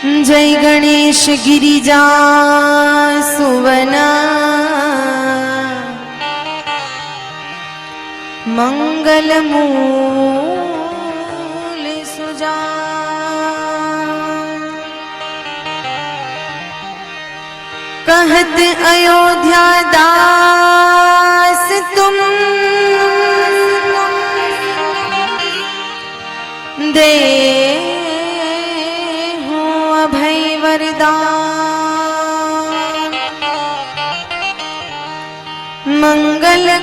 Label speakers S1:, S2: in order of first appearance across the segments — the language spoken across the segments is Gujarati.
S1: જય ગણેશ ગિરિજા સુવના. મંગલમૂલ સુજા. કહત અયોધ્યા દાસ તુમ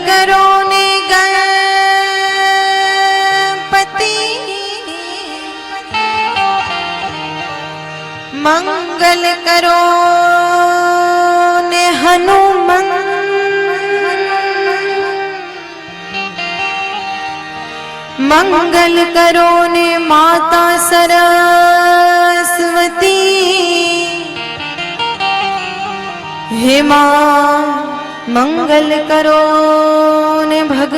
S1: કરો ને ગણપતિ મંગલ કરો ને હનુમન મંગલ કરો ને માતા સરસ્વતી હેમા મંગલ કરો ને ભગવંત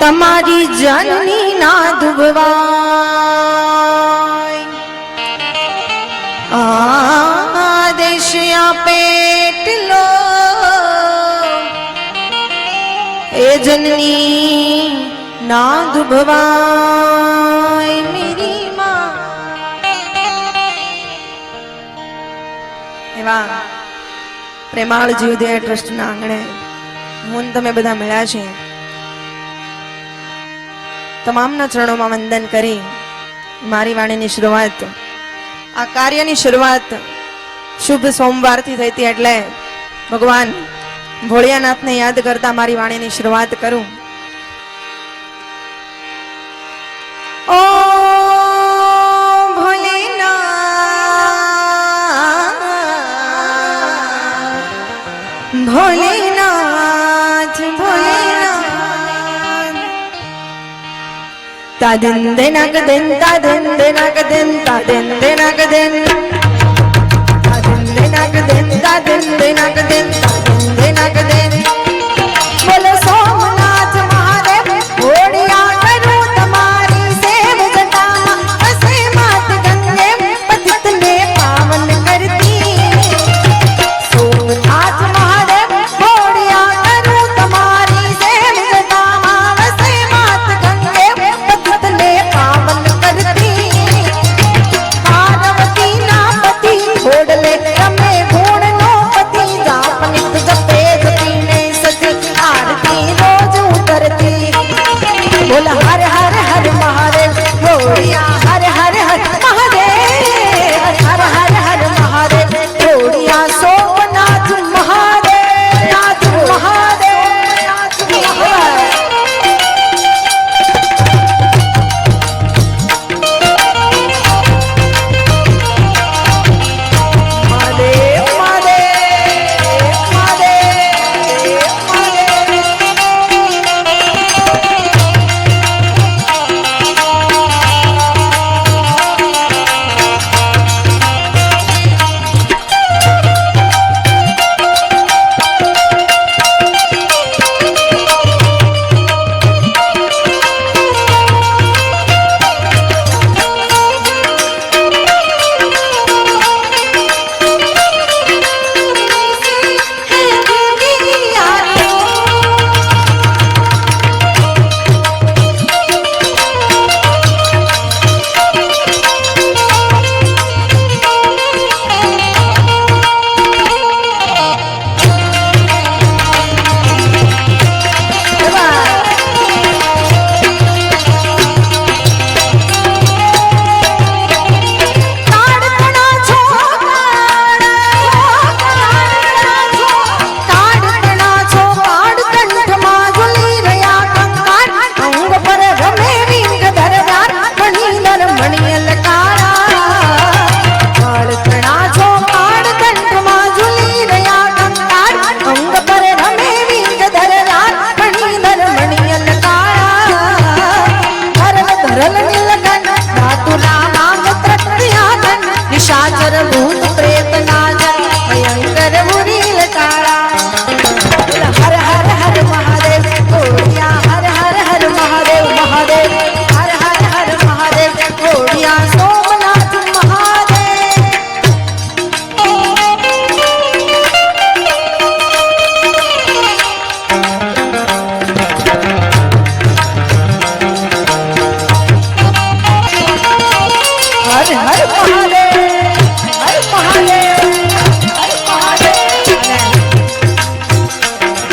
S1: તમારી જનની ના દુભવાય આદેશ પેટલો એ જનની ના દુભવાય મેરી માં. એવા પ્રેમાળ જીવદયા ટ્રસ્ટના આંગણે હું તમે બધા મળ્યા છે. તમામના ચરણોમાં વંદન કરી. મારી વાણીની શરૂઆત, આ કાર્યની શરૂઆત શુભ સોમવારથી થઈ હતી એટલે ભગવાન ભોળિયાનાથને યાદ કરતા મારી વાણીની શરૂઆત કરું. ઓ ભોલેનાથ તાદન દેનાક દેન તાદન દેનાક દેન તાદન દેનાક દેન તાદન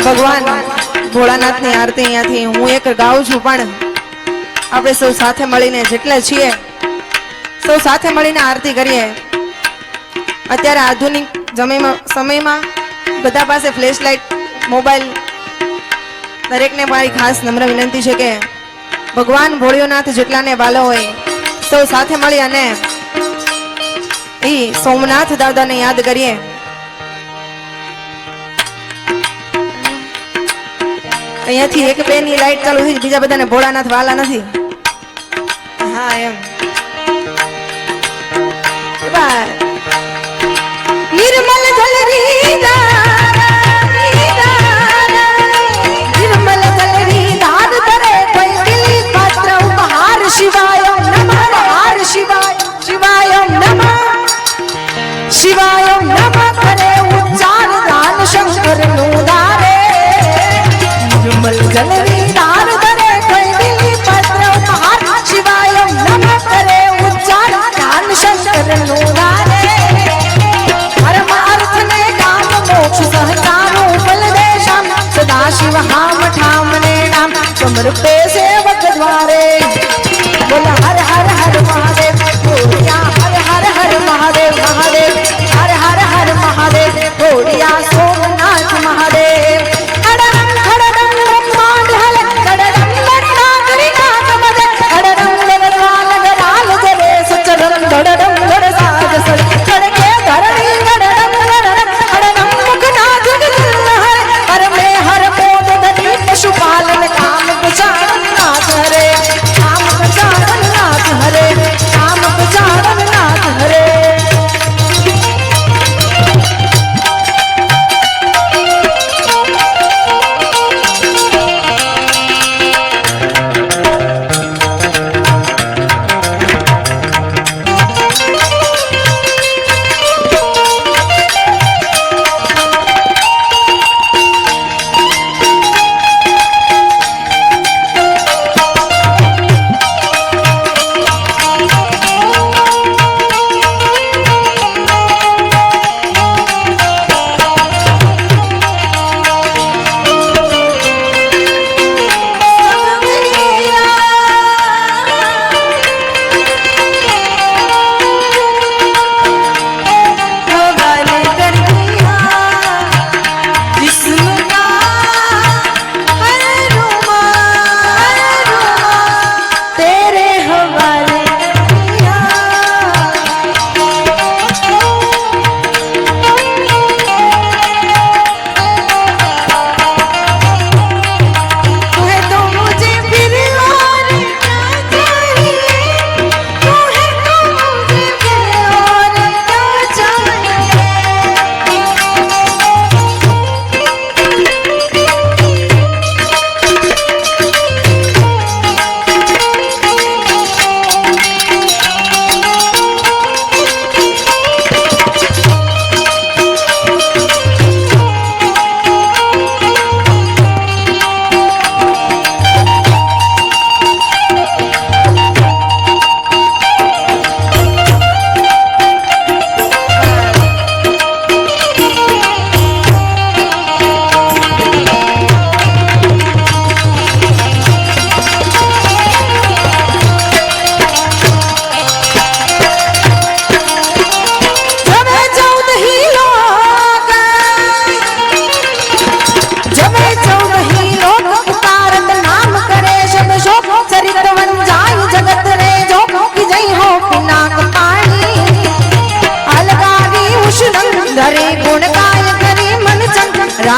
S1: ભગવાન, ભોળાનાથની આરતી અહીંયાથી હું એક ગાઉં છું, પણ આપણે સૌ સાથે મળીને જેટલા છીએ, સૌ સાથે મળીને આરતી કરીએ. અત્યારે આધુનિક સમયમાં બધા પાસે ફ્લેશ લાઇટ મોબાઈલ દરેકને મારી ખાસ નમ્ર વિનંતી છે કે ભગવાન ભોળિયોનાથ જેટલાને વાલો હોય, સૌ સાથે મળી અને એ સોમનાથ દાદાને યાદ કરીએ. અહીંયાથી એક બે ની લાઈટ ચાલુ થઈ બીજા બધાને ભોળાનાથ વાલા નથી. હા એમ. ஒரு பெண்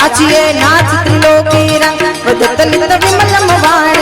S1: नाचिए नाच त्रिलोकी रंग वदतलित विमलम
S2: वाण